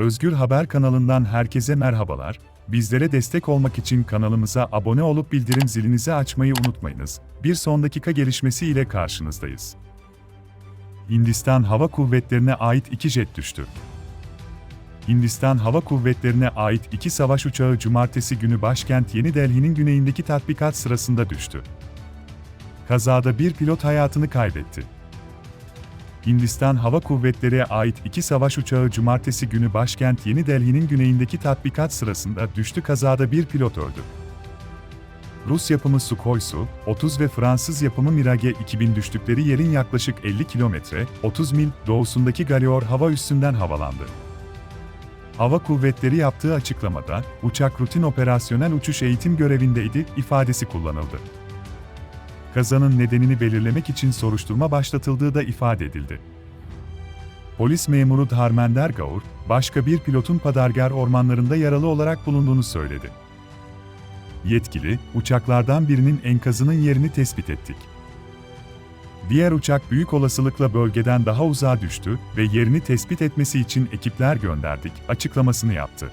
Özgür Haber kanalından herkese merhabalar. Bizlere destek olmak için kanalımıza abone olup bildirim zilinizi açmayı unutmayınız. Bir son dakika gelişmesi ile karşınızdayız. Hindistan Hava Kuvvetleri'ne ait iki jet düştü. Hindistan Hava Kuvvetleri'ne ait iki savaş uçağı cumartesi günü başkent Yeni Delhi'nin güneyindeki tatbikat sırasında düştü. Kazada bir pilot hayatını kaybetti. Hindistan Hava Kuvvetleri'ne ait iki savaş uçağı cumartesi günü başkent Yeni Delhi'nin güneyindeki tatbikat sırasında düştü kazada bir pilot öldü. Rus yapımı Sukhoi Su-30 ve Fransız yapımı Mirage 2000 düştükleri yerin yaklaşık 50 kilometre, 30 mil doğusundaki Galior hava üssünden havalandı. Hava Kuvvetleri yaptığı açıklamada, uçak rutin operasyonel uçuş eğitim görevindeydi ifadesi kullanıldı. Kazanın nedenini belirlemek için soruşturma başlatıldığı da ifade edildi. Polis memuru Dharmender Gaur, başka bir pilotun Padargar ormanlarında yaralı olarak bulunduğunu söyledi. Yetkili, uçaklardan birinin enkazının yerini tespit ettik. Diğer uçak büyük olasılıkla bölgeden daha uzağa düştü ve yerini tespit etmesi için ekipler gönderdik açıklamasını yaptı.